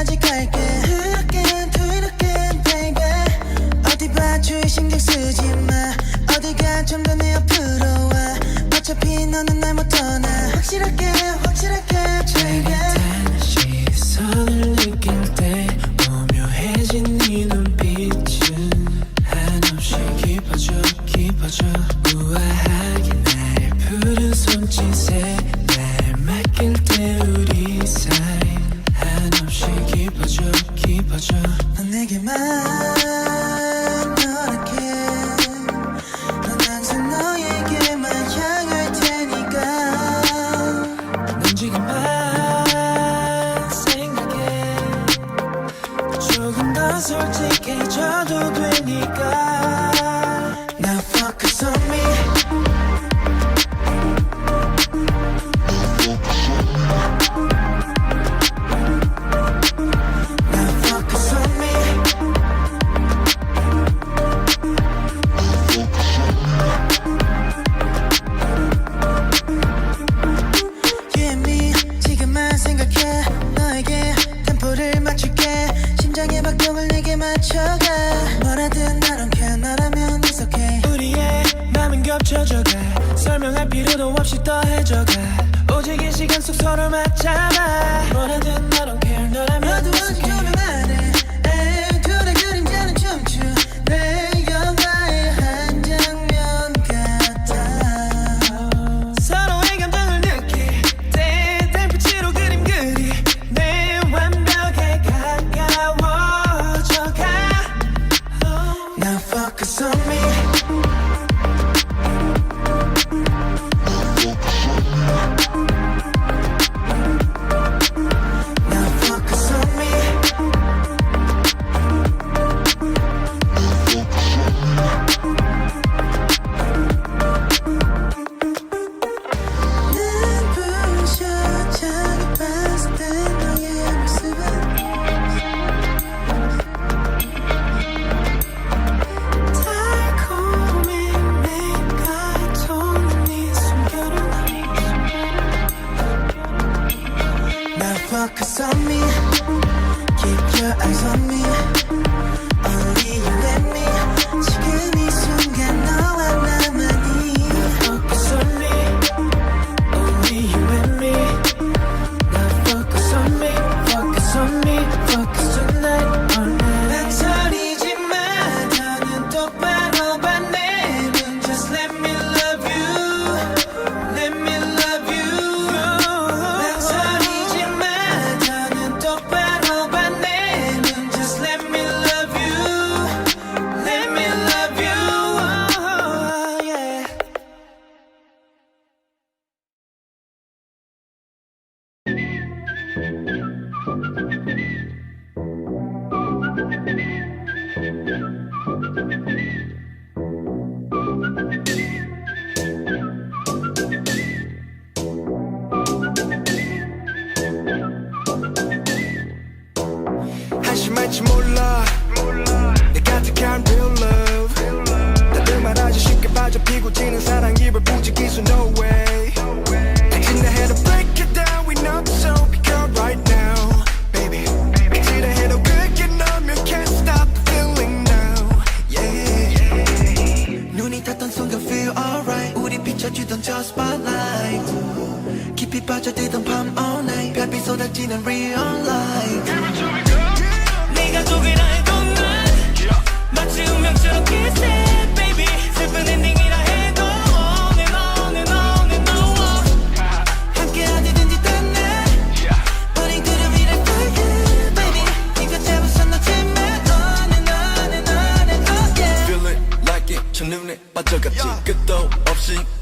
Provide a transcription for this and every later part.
끝까지 갈게. Again, do it again, baby 어디 봐주위 신경 쓰지 마. 어디가 좀 더 내 앞으로 와. 어차피 너는 날 못 떠나. 확실하게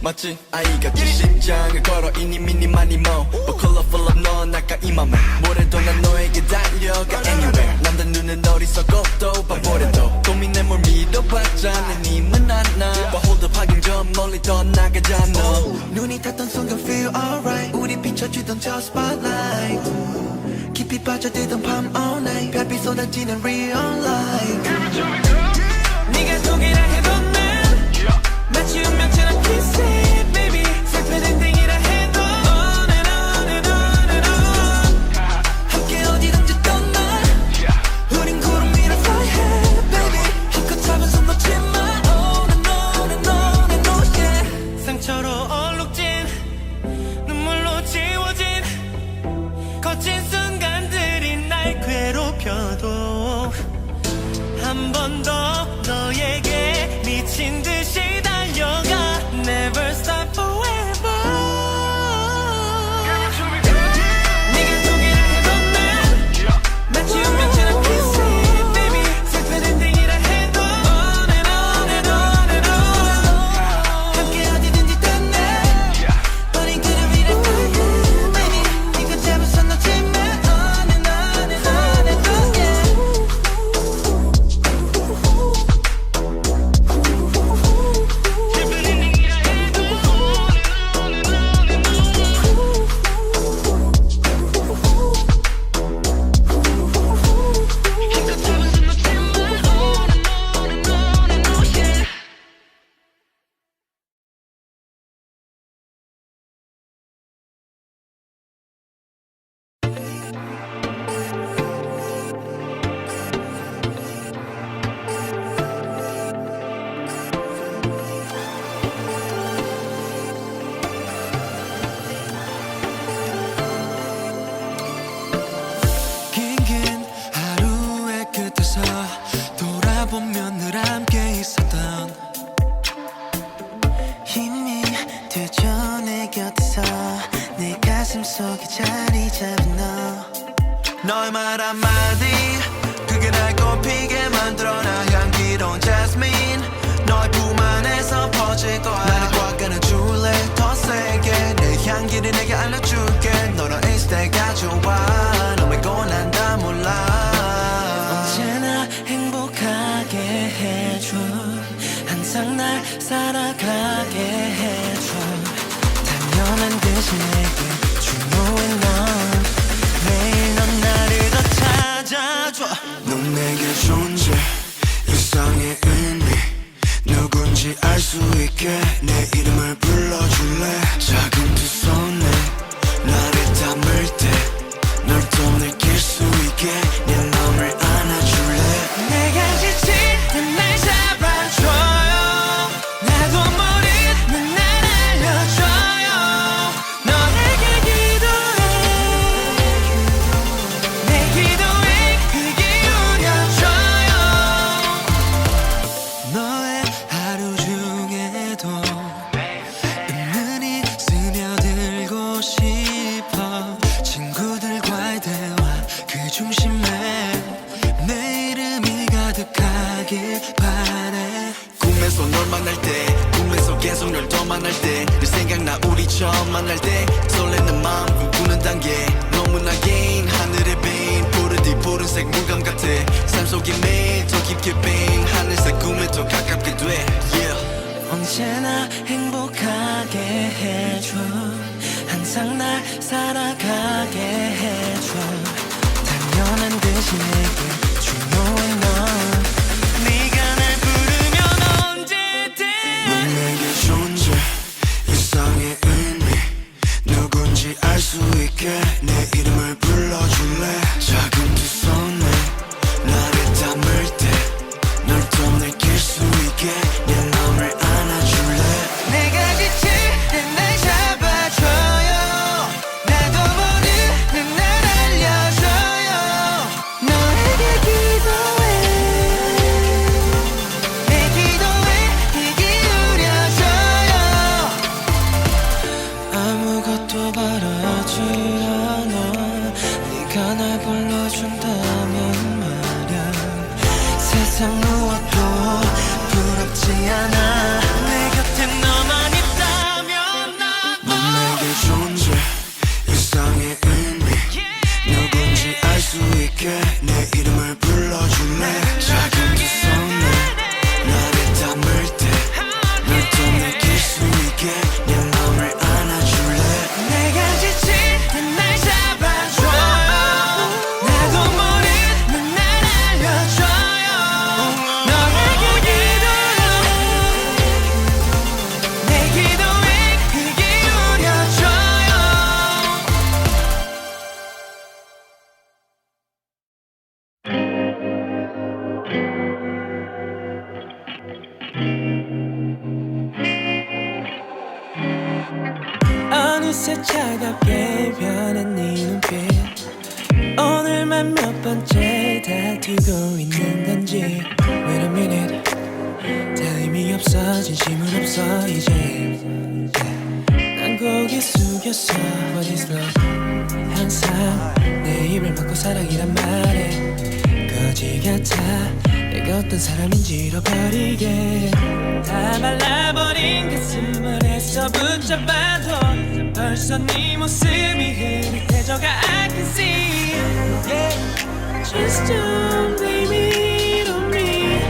맞지? 아이가 긴 심장을 걸어 이니 미니 마니 모 뭐. But colorful of 넌 아까 이 맘에. 뭐래도 난 너에게 달려가 anywhere. 남들 눈은 어리석어도 바보래도. 고민해 뭘 믿어봤자 내니 문안나. But hold up 하긴 좀 멀리 떠나가잖아 눈이 탔던 순간 feel alright. 우리 비춰주던 저 spotlight. 깊이 빠져들던 밤 all night. 별빛 쏟아지는 real life. 네가 독이라 해도 난 마치 운명 passionate 깊게 빙 하늘색 꿈에 더 가깝게 돼. Yeah. 언제나 행복하게 해줘. 항상 날 살아가게 해줘. 당연한 듯이 내게 이름을 불러줄래? 작은 손을 차갑게 변한 네 눈빛. 오늘만 몇 번째 다투고 있는 건지. Wait a minute. 타임이 없어 진심은 없어 이제. 난 고개 숙였어. What is love? 항상 내 입을 막고 사랑이란 말에. 거지 같아. 내가 어떤 사람인지 잃어버리게. 다 말라버린 그 가슴을 애써 붙잡아도 벌써 네 모습이 흐릿해져가 I can see yeah. Just don't blame it on me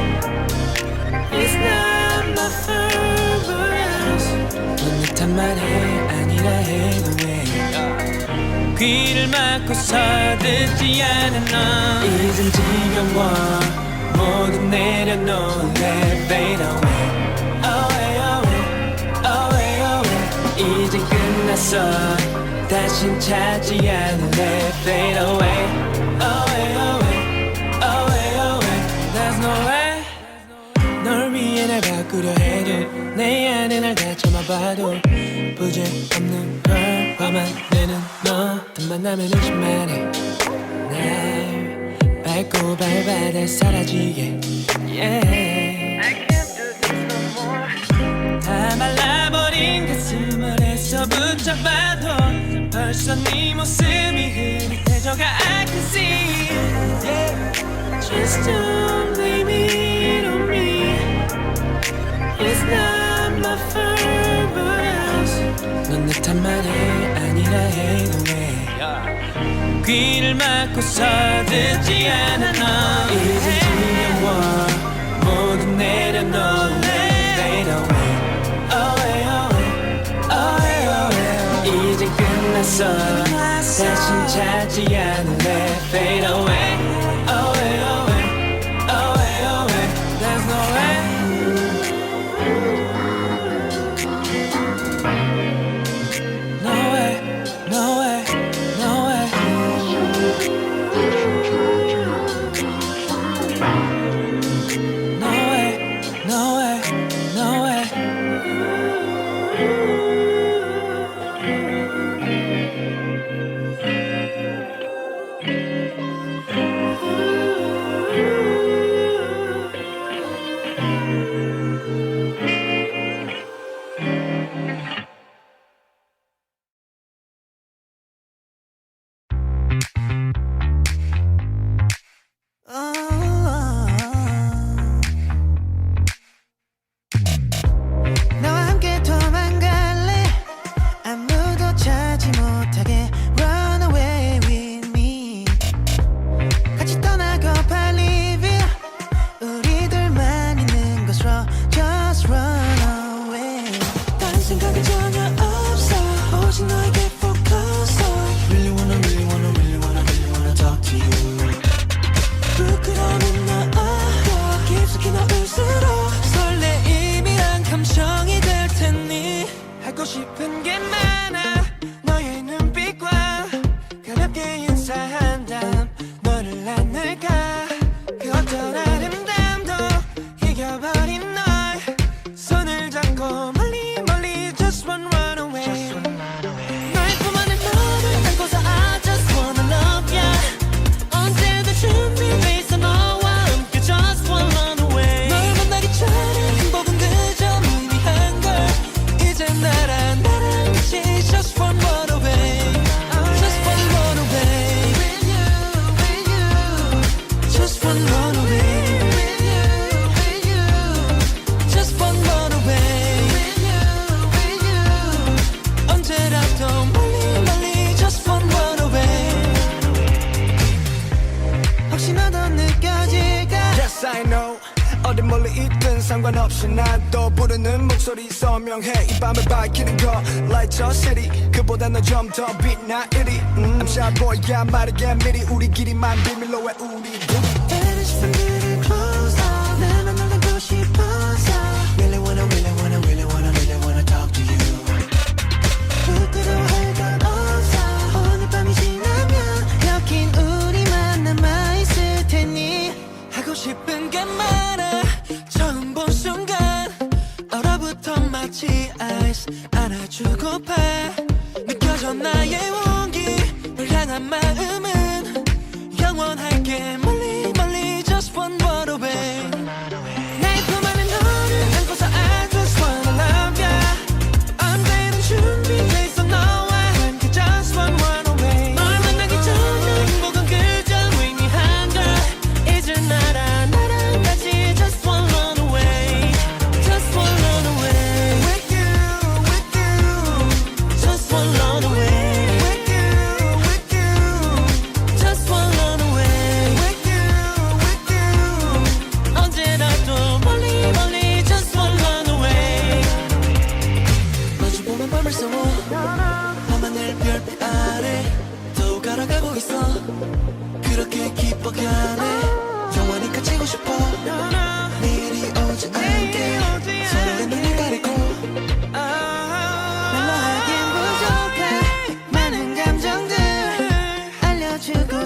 It's not my fault 못한 말해 아니라 해도 왜 귀를 막고 서듣지 않은 너 이젠 지겨워 모두 내려놓 Let fade away 했어 다신 찾지 않을래 Fade away. Away away away away. There's no way 널 위해 날 바꾸려 해도 내 안에 날 다쳐봐도 부질없는 걸 화만 내는 너. 만나면 의심만해 날 밟고 밟아 날 사라지게. Yeah. 말라버린 가슴을 애써 붙잡아도 벌써 네 모습이 흐릿해져가 I can see yeah. Just don't blame it on me It's not my fault but us 넌내 탓만이 아니라 anyway yeah. 귀를 막고 서두지 않아 너 이제 두려워 모두 내려놓래 선 다신 찾지 않을래 Fade away 점점 빛나 1위 음. I'm shy boy 야 말하게 미리 우리끼리만 비밀로 해 우리.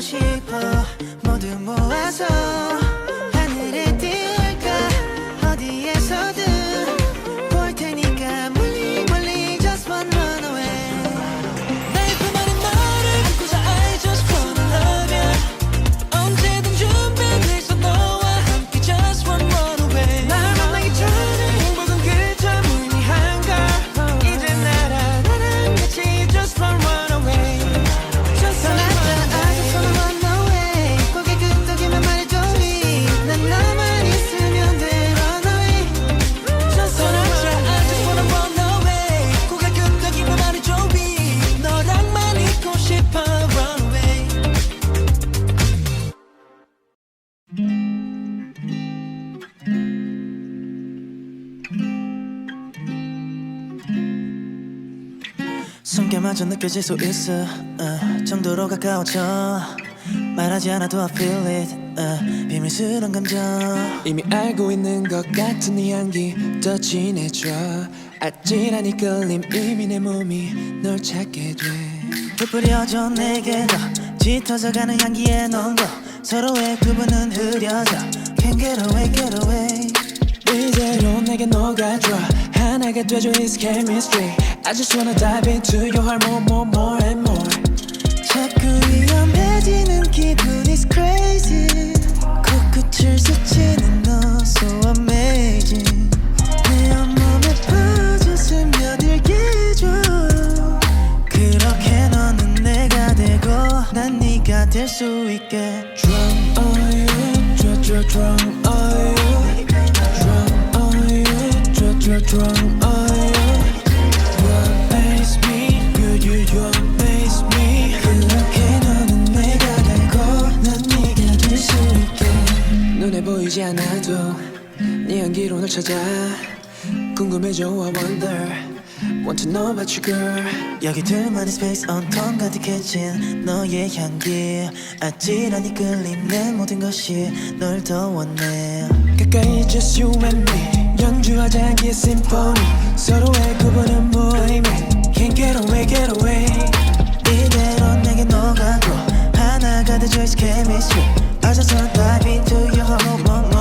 싶어. 모두 모아서 어깨마저 느껴질 수 있어. uh, 정도로 가까워져. 말하지 않아도 I feel it. uh, 비밀스런 감정. 이미 알고 있는 것 같은 네 향기 더 진해져. 아찔한 이 끌림 이미 내 몸이 널 찾게 돼. 부풀려져 내게 더 짙어져가는 향기에 넌거 서로의 구분은 흐려져. Can't get away get away. 이대로 내게 녹아줘. 하나가 되줘 It's chemistry I just wanna dive into your heart more more more and more 자꾸 위험해지는 기분 is crazy 코끝을 스치는 너 so amazing 내 온몸에 퍼져 스며들게 해줘 그렇게 너는 내가 되고 난 네가 될 수 있게 Drunk on you drunk drunk drunk on you Drunk on you drunk drunk drunk on you 찾아 궁금해져 I wonder Want to know about you girl 여기 둘만의 스페이스 온통 가득해진 너의 향기 아찔한 이 끌림 내 모든 것이 널 더 원해 가까이 just you and me 연주하자 향기의 심포니 서로의 구분은 무의미 Can't get away get away 이대로 내게 녹아도 하나가 되져 is chemistry 어서서 dive into your heart more